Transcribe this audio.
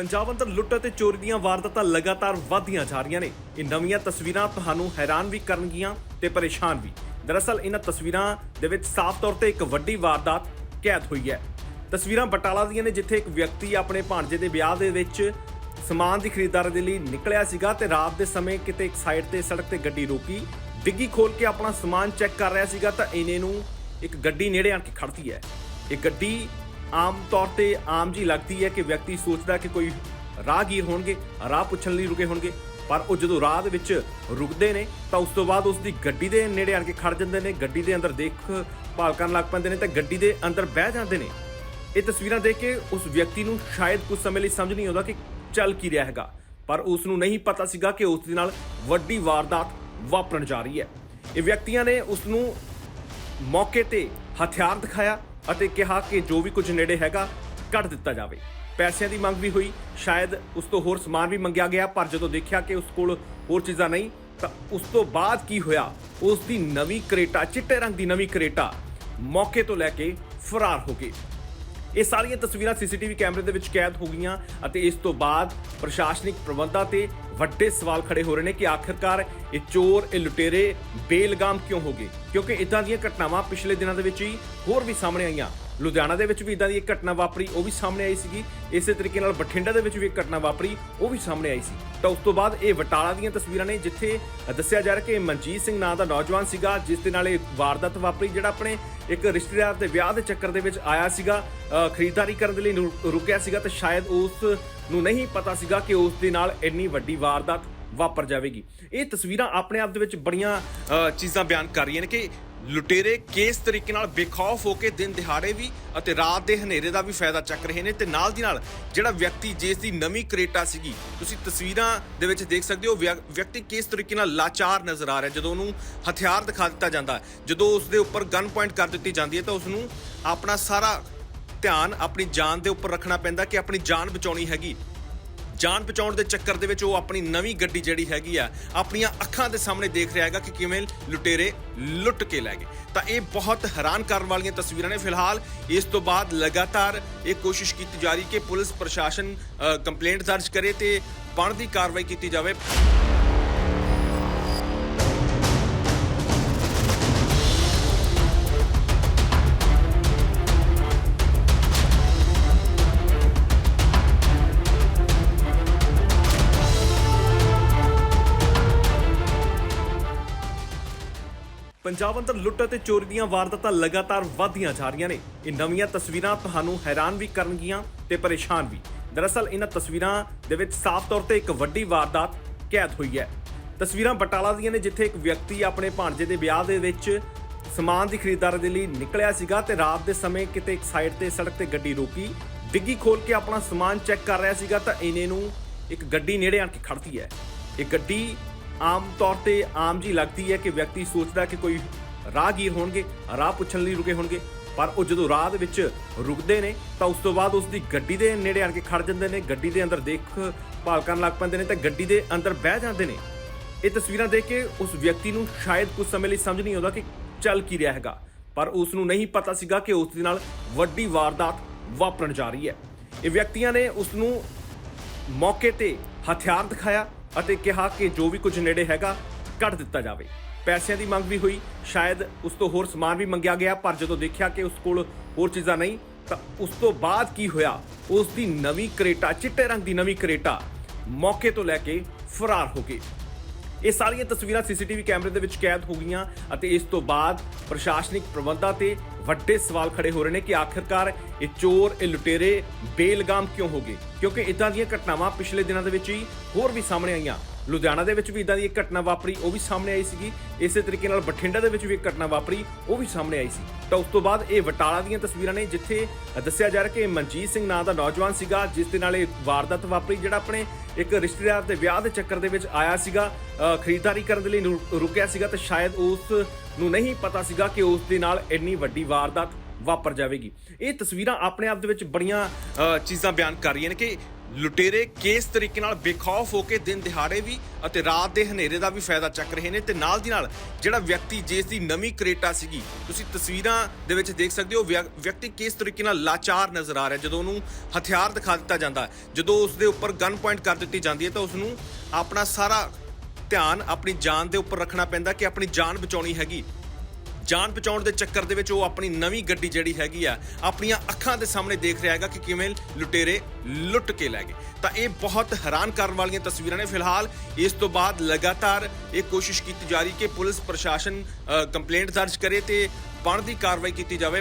ਪੰਜਾਬ ਅੰਦਰ ਲੁੱਟ ਅਤੇ ਚੋਰੀ ਦੀਆਂ ਵਾਰਦਾਤਾਂ ਲਗਾਤਾਰ ਵਧਦੀਆਂ ਜਾ ਰਹੀਆਂ ਨੇ। ਇਹ ਨਵੀਆਂ ਤਸਵੀਰਾਂ ਤੁਹਾਨੂੰ ਹੈਰਾਨ ਵੀ ਕਰਨਗੀਆਂ ਤੇ ਪਰੇਸ਼ਾਨ ਵੀ। ਦਰਅਸਲ ਇਹਨਾਂ ਤਸਵੀਰਾਂ ਦੇ ਵਿੱਚ ਸਾਫ਼ ਤੌਰ ਤੇ ਇੱਕ ਵੱਡੀ ਵਾਰਦਾਤ ਕੈਦ ਹੋਈ ਹੈ। ਤਸਵੀਰਾਂ ਬਟਾਲਾ ਦੀਆਂ ਨੇ, ਜਿੱਥੇ ਇੱਕ ਵਿਅਕਤੀ ਆਪਣੇ ਭਾਣਜੇ ਦੇ ਵਿਆਹ ਦੇ ਵਿੱਚ ਸਮਾਨ ਦੀ ਖਰੀਦਦਾਰੀ ਦੇ ਲਈ ਨਿਕਲਿਆ ਸੀਗਾ ਤੇ ਰਾਤ ਦੇ ਸਮੇਂ ਕਿਤੇ ਇੱਕ ਸਾਈਡ ਤੇ ਸੜਕ ਤੇ ਗੱਡੀ ਰੋਕੀ, ਡਿੱਗੀ ਖੋਲ ਕੇ ਆਪਣਾ ਸਮਾਨ ਚੈੱਕ ਕਰ ਰਿਹਾ ਸੀਗਾ ਤਾਂ ਇਹਨੇ ਨੂੰ ਇੱਕ ਗੱਡੀ ਨੇੜੇ ਆ ਕੇ ਖੜਦੀ ਹੈ। ਇਹ ਗੱਡੀ ਆਮ ਤੌਰ ਤੇ ਆਮ ਜੀ ਲੱਗਦੀ ਹੈ ਕਿ ਵਿਅਕਤੀ ਸੋਚਦਾ ਕਿ ਕੋਈ ਰਾਹਗੀਰ ਹੋਣਗੇ, ਰਾਹ ਪੁੱਛਣ ਲਈ ਰੁਕੇ ਹੋਣਗੇ, ਪਰ ਉਹ ਜਦੋਂ ਰਾਹ ਦੇ ਵਿੱਚ ਰੁਕਦੇ ਨੇ, ਤਾਂ ਉਸ ਤੋਂ ਬਾਅਦ ਉਸ ਦੀ ਗੱਡੀ ਦੇ ਨੇੜੇ ਆਣ ਕੇ ਖੜ ਜਾਂਦੇ ਨੇ, ਗੱਡੀ ਦੇ ਅੰਦਰ ਦੇਖ ਭਾਲ ਕਰਨ ਲੱਗ ਪੈਂਦੇ ਨੇ ਤੇ ਗੱਡੀ ਦੇ ਅੰਦਰ ਬਹਿ ਜਾਂਦੇ ਨੇ। ਇਹ ਤਸਵੀਰਾਂ ਦੇਖ ਕੇ ਉਸ ਵਿਅਕਤੀ ਨੂੰ ਸ਼ਾਇਦ ਕੁਝ ਸਮੇਂ ਲਈ ਸਮਝ ਨਹੀਂ ਆਉਂਦਾ ਕਿ ਚੱਲ ਕੀ ਰਿਹਾ ਹੈਗਾ, ਪਰ ਉਸ ਨੂੰ ਨਹੀਂ ਪਤਾ ਸੀਗਾ ਕਿ ਉਸ ਦੇ ਨਾਲ ਵੱਡੀ ਵਾਰਦਾਤ ਵਾਪਰਨ ਜਾ ਰਹੀ ਹੈ। ਇਹ ਵਿਅਕਤੀਆਂ ਨੇ ਉਸ ਨੂੰ ਮੌਕੇ ਤੇ ਹਥਿਆਰ ਦਿਖਾਇਆ ਅਤੇ ਕਿਹਾ ਕਿ ਜੋ ਵੀ ਕੁਝ ਨੇੜੇ ਹੈਗਾ, ਕੱਢ ਦਿੱਤਾ ਜਾਵੇ। ਪੈਸਿਆਂ ਦੀ ਮੰਗ ਵੀ ਹੋਈ। ਸ਼ਾਇਦ ਉਸ ਤੋਂ ਹੋਰ ਸਮਾਨ ਵੀ ਮੰਗਿਆ ਗਿਆ, ਪਰ ਜਦੋਂ ਦੇਖਿਆ ਕਿ ਉਸ ਕੋਲ ਹੋਰ ਚੀਜ਼ਾਂ ਨਹੀਂ, ਤਾਂ ਉਸ ਤੋਂ ਬਾਅਦ ਕੀ ਹੋਇਆ? ਉਸ ਦੀ ਨਵੀਂ ਕਰੇਟਾ, ਚਿੱਟੇ ਰੰਗ ਦੀ ਨਵੀਂ ਕਰੇਟਾ ਮੌਕੇ ਤੋਂ ਲੈ ਕੇ ਫਰਾਰ ਹੋ ਗਈ ਇਹ ਸਾਰੀਆਂ ਤਸਵੀਰਾਂ ਸੀਸੀਟੀਵੀ ਕੈਮਰੇ ਦੇ ਵਿੱਚ ਕੈਦ ਹੋ ਗਈਆਂ ਅਤੇ ਇਸ ਤੋਂ ਬਾਅਦ ਪ੍ਰਸ਼ਾਸਨਿਕ ਪ੍ਰਬੰਧਾਂ ਤੇ ਵੱਡੇ ਸਵਾਲ ਖੜੇ ਹੋ ਰਹੇ ਨੇ ਕਿ ਆਖਿਰਕਾਰ ਇਹ ਚੋਰ, ਇਹ ਲੁਟੇਰੇ ਬੇਲਗਾਮ ਕਿਉਂ ਹੋ ਗਏ? ਕਿਉਂਕਿ ਇਦਾਂ ਦੀਆਂ ਘਟਨਾਵਾਂ ਪਿਛਲੇ ਦਿਨਾਂ ਦੇ ਵਿੱਚ ਹੀ ਹੋਰ ਵੀ ਸਾਹਮਣੇ ਆਈਆਂ। ਲੁਧਿਆਣਾ ਦੇ ਵਿੱਚ ਵੀ ਇਦਾਂ ਦੀ ਇੱਕ ਘਟਨਾ ਵਾਪਰੀ, ਉਹ ਵੀ ਸਾਹਮਣੇ ਆਈ ਸੀਗੀ। ਇਸੇ ਤਰੀਕੇ ਨਾਲ ਬਠਿੰਡਾ ਦੇ ਵਿੱਚ ਵੀ ਇੱਕ ਘਟਨਾ ਵਾਪਰੀ, ਉਹ ਵੀ ਸਾਹਮਣੇ ਆਈ ਸੀ। ਤਾਂ ਉਸ ਤੋਂ ਬਾਅਦ ਇਹ ਵਟਾਲਾ ਦੀਆਂ ਤਸਵੀਰਾਂ ਨੇ, ਜਿੱਥੇ ਦੱਸਿਆ ਜਾ ਰਿਹਾ ਕਿ ਮਨਜੀਤ ਸਿੰਘ ਨਾਂ ਦਾ ਨੌਜਵਾਨ ਸੀਗਾ, ਜਿਸ ਦੇ ਨਾਲ ਇਹ ਵਾਰਦਾਤ ਵਾਪਰੀ, ਜਿਹੜਾ ਆਪਣੇ ਇੱਕ ਰਿਸ਼ਤੇਦਾਰ ਦੇ ਵਿਆਹ ਦੇ ਚੱਕਰ ਦੇ ਵਿੱਚ ਆਇਆ ਸੀਗਾ ਖਰੀਦਦਾਰੀ ਕਰਨ ਦੇ ਲਈ ਨੂੰ ਰੁਕਿਆ ਸੀਗਾ ਤੇ ਸ਼ਾਇਦ ਉਸ ਨੂੰ ਨਹੀਂ ਪਤਾ ਸੀਗਾ ਕਿ ਉਸ ਦੇ ਨਾਲ ਇੰਨੀ ਵੱਡੀ ਵਾਰਦਾਤ ਵਾਪਰ ਜਾਵੇਗੀ। ਇਹ ਤਸਵੀਰਾਂ ਆਪਣੇ ਆਪ ਦੇ ਵਿੱਚ ਬੜੀਆਂ ਚੀਜ਼ਾਂ ਬਿਆਨ ਕਰ ਰਹੀਆਂ ਨੇ ਕਿ ਲੁਟੇਰੇ ਕਿਸ ਤਰੀਕੇ ਨਾਲ ਬੇਖੌਫ ਹੋ ਕੇ ਦਿਨ ਦਿਹਾੜੇ ਵੀ ਅਤੇ ਰਾਤ ਦੇ ਹਨੇਰੇ ਦਾ ਵੀ ਫਾਇਦਾ ਚੱਕ ਰਹੇ ਨੇ ਤੇ ਨਾਲ ਦੀ ਨਾਲ ਜਿਹੜਾ ਵਿਅਕਤੀ ਜਿਸ ਦੀ ਨਵੀਂ ਕਰੇਟਾ ਸੀਗੀ, ਤੁਸੀਂ ਤਸਵੀਰਾਂ ਦੇ ਵਿੱਚ ਦੇਖ ਸਕਦੇ ਹੋ ਵਿਅ- ਵਿਅਕਤੀ ਕਿਸ ਤਰੀਕੇ ਨਾਲ ਲਾਚਾਰ ਨਜ਼ਰ ਆ ਰਿਹਾ, ਜਦੋਂ ਉਹਨੂੰ ਹਥਿਆਰ ਦਿਖਾ ਦਿੱਤਾ ਜਾਂਦਾ, ਜਦੋਂ ਉਸ ਦੇ ਉੱਪਰ ਗਨ ਪੁਆਇੰਟ ਕਰ ਦਿੱਤੀ ਜਾਂਦੀ ਹੈ ਤਾਂ ਉਸ ਨੂੰ ਆਪਣਾ ਸਾਰਾ ਧਿਆਨ, ਆਪਣੀ ਜਾਨ ਦੇ ਉੱਪਰ ਰੱਖਣਾ ਪੈਂਦਾ ਕਿ ਆਪਣੀ ਜਾਨ ਬਚਾਉਣੀ ਹੈਗੀ। ਜਾਨ ਬਚਾਉਣ ਦੇ ਚੱਕਰ ਦੇ ਵਿੱਚ ਉਹ ਆਪਣੀ ਨਵੀਂ ਗੱਡੀ ਜਿਹੜੀ ਹੈਗੀ ਆ, ਆਪਣੀਆਂ ਅੱਖਾਂ ਦੇ ਸਾਹਮਣੇ ਦੇਖ ਰਿਹਾ ਹੈਗਾ ਕਿ ਕਿਵੇਂ ਲੁਟੇਰੇ ਲੁੱਟ ਕੇ ਲੈ ਗਏ। ਤਾਂ ਇਹ ਬਹੁਤ ਹੈਰਾਨ ਕਰਨ ਵਾਲੀਆਂ ਤਸਵੀਰਾਂ ਨੇ। ਫਿਲਹਾਲ ਇਸ ਤੋਂ ਬਾਅਦ ਲਗਾਤਾਰ ਇਹ ਕੋਸ਼ਿਸ਼ ਕੀਤੀ ਜਾ ਰਹੀ ਕਿ ਪੁਲਿਸ ਪ੍ਰਸ਼ਾਸਨ ਕੰਪਲੇਂਟ ਦਰਜ ਕਰੇ ਤੇ ਬਣਦੀ ਕਾਰਵਾਈ ਕੀਤੀ ਜਾਵੇ। ਪੰਜਾਬ ਅੰਦਰ ਲੁੱਟ ਅਤੇ ਚੋਰੀ ਦੀਆਂ ਵਾਰਦਾਤਾਂ ਲਗਾਤਾਰ ਵਧਦੀਆਂ ਜਾ ਰਹੀਆਂ ਨੇ। ਇਹ ਨਵੀਆਂ ਤਸਵੀਰਾਂ ਤੁਹਾਨੂੰ ਹੈਰਾਨ ਵੀ ਕਰਨਗੀਆਂ ਤੇ ਪਰੇਸ਼ਾਨ ਵੀ। ਦਰਅਸਲ ਇਹਨਾਂ ਤਸਵੀਰਾਂ ਦੇ ਵਿੱਚ ਸਾਫ਼ ਤੌਰ ਤੇ ਇੱਕ ਵੱਡੀ ਵਾਰਦਾਤ ਕੈਦ ਹੋਈ ਹੈ। ਤਸਵੀਰਾਂ ਬਟਾਲਾ ਦੀਆਂ ਨੇ, ਜਿੱਥੇ ਇੱਕ ਵਿਅਕਤੀ ਆਪਣੇ ਭਾਣਜੇ ਦੇ ਵਿਆਹ ਦੇ ਵਿੱਚ ਸਮਾਨ ਦੀ ਖਰੀਦਦਾਰੀ ਦੇ ਲਈ ਨਿਕਲਿਆ ਸੀਗਾ ਤੇ ਰਾਤ ਦੇ ਸਮੇਂ ਕਿਤੇ ਇੱਕ ਸਾਈਡ ਤੇ ਸੜਕ ਤੇ ਗੱਡੀ ਰੋਕੀ, ਡਿੱਗੀ ਖੋਲ ਕੇ ਆਪਣਾ ਸਮਾਨ ਚੈੱਕ ਕਰ ਰਿਹਾ ਸੀਗਾ ਤਾਂ ਇਹਨੇ ਨੂੰ ਇੱਕ ਗੱਡੀ ਨੇੜੇ ਆਣ ਕੇ ਖੜਦੀ ਹੈ। ਇਹ ਗੱਡੀ ਆਮ ਤੌਰ ਤੇ ਆਮ ਜੀ ਲੱਗਦੀ ਹੈ ਕਿ ਵਿਅਕਤੀ ਸੋਚਦਾ ਕਿ ਕੋਈ ਰਾਹਗੀਰ ਹੋਣਗੇ, ਰਾਹ ਪੁੱਛਣ ਲਈ ਰੁਕੇ ਹੋਣਗੇ, ਪਰ ਉਹ ਜਦੋਂ ਰਾਹ ਦੇ ਵਿੱਚ ਰੁਕਦੇ ਨੇ, ਤਾਂ ਉਸ ਤੋਂ ਬਾਅਦ ਉਸ ਦੀ ਗੱਡੀ ਦੇ ਨੇੜੇ ਆਣ ਕੇ ਖੜ ਜਾਂਦੇ ਨੇ, ਗੱਡੀ ਦੇ ਅੰਦਰ ਦੇਖ ਭਾਲ ਕਰਨ ਲੱਗ ਪੈਂਦੇ ਨੇ, ਤੇ ਗੱਡੀ ਦੇ ਅੰਦਰ ਬਹਿ ਜਾਂਦੇ ਨੇ। ਇਹ ਤਸਵੀਰਾਂ ਦੇਖ ਕੇ ਉਸ ਵਿਅਕਤੀ ਨੂੰ ਸ਼ਾਇਦ ਕੁਝ ਸਮੇਂ ਲਈ ਸਮਝ ਨਹੀਂ ਆਉਂਦਾ ਕਿ ਚੱਲ ਕੀ ਰਿਹਾ ਹੈਗਾ, ਪਰ ਉਸ ਨੂੰ ਨਹੀਂ ਪਤਾ ਸੀਗਾ ਕਿ ਉਸ ਦੇ ਨਾਲ ਵੱਡੀ ਵਾਰਦਾਤ ਵਾਪਰਨ ਜਾ ਰਹੀ ਹੈ। ਇਹ ਵਿਅਕਤੀਆਂ ਨੇ ਉਸ ਨੂੰ ਮੌਕੇ ਤੇ ਹਥਿਆਰ ਦਿਖਾਇਆ ਅਤੇ ਕਿਹਾ ਕਿ ਜੋ ਵੀ ਕੁਝ ਨੇੜੇ ਹੈਗਾ, ਕੱਢ ਦਿੱਤਾ ਜਾਵੇ। ਪੈਸਿਆਂ ਦੀ ਮੰਗ ਵੀ ਹੋਈ। ਸ਼ਾਇਦ ਉਸ ਤੋਂ ਹੋਰ ਸਮਾਨ ਵੀ ਮੰਗਿਆ ਗਿਆ, ਪਰ ਜਦੋਂ ਦੇਖਿਆ ਕਿ ਉਸ ਕੋਲ ਹੋਰ ਚੀਜ਼ਾਂ ਨਹੀਂ, ਤਾਂ ਉਸ ਤੋਂ ਬਾਅਦ ਕੀ ਹੋਇਆ? ਉਸ ਦੀ ਨਵੀਂ ਕਰੇਟਾ, ਚਿੱਟੇ ਰੰਗ ਦੀ ਨਵੀਂ ਕਰੇਟਾ ਮੌਕੇ ਤੋਂ ਲੈ ਕੇ ਫਰਾਰ ਹੋ ਗਈ ਇਹ ਸਾਰੀਆਂ ਤਸਵੀਰਾਂ ਸੀਸੀਟੀਵੀ ਕੈਮਰੇ ਦੇ ਵਿੱਚ ਕੈਦ ਹੋ ਗਈਆਂ ਅਤੇ ਇਸ ਤੋਂ ਬਾਅਦ ਪ੍ਰਸ਼ਾਸਨਿਕ ਪ੍ਰਬੰਧਾਂ ਤੇ ਵੱਡੇ ਸਵਾਲ ਖੜੇ ਹੋ ਰਹੇ ਨੇ ਕਿ ਆਖਿਰਕਾਰ ਇਹ ਚੋਰ, ਇਹ ਲੁਟੇਰੇ ਬੇਲਗਾਮ ਕਿਉਂ ਹੋ ਗਏ? ਕਿਉਂਕਿ ਇਦਾਂ ਦੀਆਂ ਘਟਨਾਵਾਂ ਪਿਛਲੇ ਦਿਨਾਂ ਦੇ ਵਿੱਚ ਹੀ ਹੋਰ ਵੀ ਸਾਹਮਣੇ ਆਈਆਂ। ਲੁਧਿਆਣਾ ਦੇ ਵਿੱਚ ਵੀ ਇਦਾਂ ਦੀ ਇੱਕ ਘਟਨਾ ਵਾਪਰੀ, ਉਹ ਵੀ ਸਾਹਮਣੇ ਆਈ ਸੀਗੀ। ਇਸੇ ਤਰੀਕੇ ਨਾਲ ਬਠਿੰਡਾ ਦੇ ਵਿੱਚ ਵੀ ਇੱਕ ਘਟਨਾ ਵਾਪਰੀ, ਉਹ ਵੀ ਸਾਹਮਣੇ ਆਈ ਸੀ। ਤਾਂ ਉਸ ਤੋਂ ਬਾਅਦ ਇਹ ਵਟਾਲਾ ਦੀਆਂ ਤਸਵੀਰਾਂ ਨੇ, ਜਿੱਥੇ ਦੱਸਿਆ ਜਾ ਰਿਹਾ ਕਿ ਮਨਜੀਤ ਸਿੰਘ ਨਾਂ ਦਾ ਨੌਜਵਾਨ ਸੀਗਾ, ਜਿਸ ਦੇ ਨਾਲ ਇਹ ਵਾਰਦਾਤ ਵਾਪਰੀ, ਜਿਹੜਾ ਆਪਣੇ ਇੱਕ ਰਿਸ਼ਤੇਦਾਰ ਦੇ ਵਿਆਹ ਦੇ ਚੱਕਰ ਦੇ ਵਿੱਚ ਆਇਆ ਸੀਗਾ ਖਰੀਦਦਾਰੀ ਕਰਨ ਦੇ ਲਈ ਨੂੰ ਰੁਕਿਆ ਸੀਗਾ ਤੇ ਸ਼ਾਇਦ ਉਸ ਨੂੰ ਨਹੀਂ ਪਤਾ ਸੀਗਾ ਕਿ ਉਸ ਦੇ ਨਾਲ ਇੰਨੀ ਵੱਡੀ ਵਾਰਦਾਤ ਵਾਪਰ ਜਾਵੇਗੀ। ਇਹ ਤਸਵੀਰਾਂ ਆਪਣੇ ਆਪ ਦੇ ਵਿੱਚ ਬੜੀਆਂ ਚੀਜ਼ਾਂ ਬਿਆਨ ਕਰ ਰਹੀਆਂ ਨੇ ਕਿ ਲੁਟੇਰੇ ਕਿਸ ਤਰੀਕੇ ਨਾਲ ਬੇਖੌਫ ਹੋ ਕੇ ਦਿਨ ਦਿਹਾੜੇ ਵੀ ਅਤੇ ਰਾਤ ਦੇ ਹਨੇਰੇ ਦਾ ਵੀ ਫਾਇਦਾ ਚੱਕ ਰਹੇ ਨੇ ਤੇ ਨਾਲ ਦੀ ਨਾਲ ਜਿਹੜਾ ਵਿਅਕਤੀ ਜਿਸ ਦੀ ਨਵੀਂ ਕਰੇਟਾ ਸੀਗੀ, ਤੁਸੀਂ ਤਸਵੀਰਾਂ ਦੇ ਵਿੱਚ ਦੇਖ ਸਕਦੇ ਹੋ ਵਿਅ- ਵਿਅਕਤੀ ਕਿਸ ਤਰੀਕੇ ਨਾਲ ਲਾਚਾਰ ਨਜ਼ਰ ਆ ਰਿਹਾ, ਜਦੋਂ ਉਹਨੂੰ ਹਥਿਆਰ ਦਿਖਾ ਦਿੱਤਾ ਜਾਂਦਾ, ਜਦੋਂ ਉਸ ਦੇ ਉੱਪਰ ਗਨ ਪੁਆਇੰਟ ਕਰ ਦਿੱਤੀ ਜਾਂਦੀ ਹੈ ਤਾਂ ਉਸ ਨੂੰ ਆਪਣਾ ਸਾਰਾ ਧਿਆਨ, ਆਪਣੀ ਜਾਨ ਦੇ ਉੱਪਰ ਰੱਖਣਾ ਪੈਂਦਾ ਕਿ ਆਪਣੀ ਜਾਨ ਬਚਾਉਣੀ ਹੈਗੀ। ਜਾਨ ਬਚਾਉਣ ਦੇ ਚੱਕਰ ਦੇ ਵਿੱਚ ਉਹ ਆਪਣੀ ਨਵੀਂ ਗੱਡੀ ਜਿਹੜੀ ਹੈਗੀ ਆ, ਆਪਣੀਆਂ ਅੱਖਾਂ ਦੇ ਸਾਹਮਣੇ ਦੇਖ ਰਿਹਾ ਹੈਗਾ ਕਿ ਕਿਵੇਂ ਲੁਟੇਰੇ ਲੁੱਟ ਕੇ ਲੈ ਗਏ। ਤਾਂ ਇਹ ਬਹੁਤ ਹੈਰਾਨ ਕਰਨ ਵਾਲੀਆਂ ਤਸਵੀਰਾਂ ਨੇ। ਫਿਲਹਾਲ ਇਸ ਤੋਂ ਬਾਅਦ ਲਗਾਤਾਰ ਇਹ ਕੋਸ਼ਿਸ਼ ਕੀਤੀ ਜਾ ਰਹੀ ਕਿ ਪੁਲਿਸ ਪ੍ਰਸ਼ਾਸਨ ਕੰਪਲੇਂਟ ਦਰਜ ਕਰੇ ਤੇ ਬਣਦੀ ਕਾਰਵਾਈ ਕੀਤੀ ਜਾਵੇ।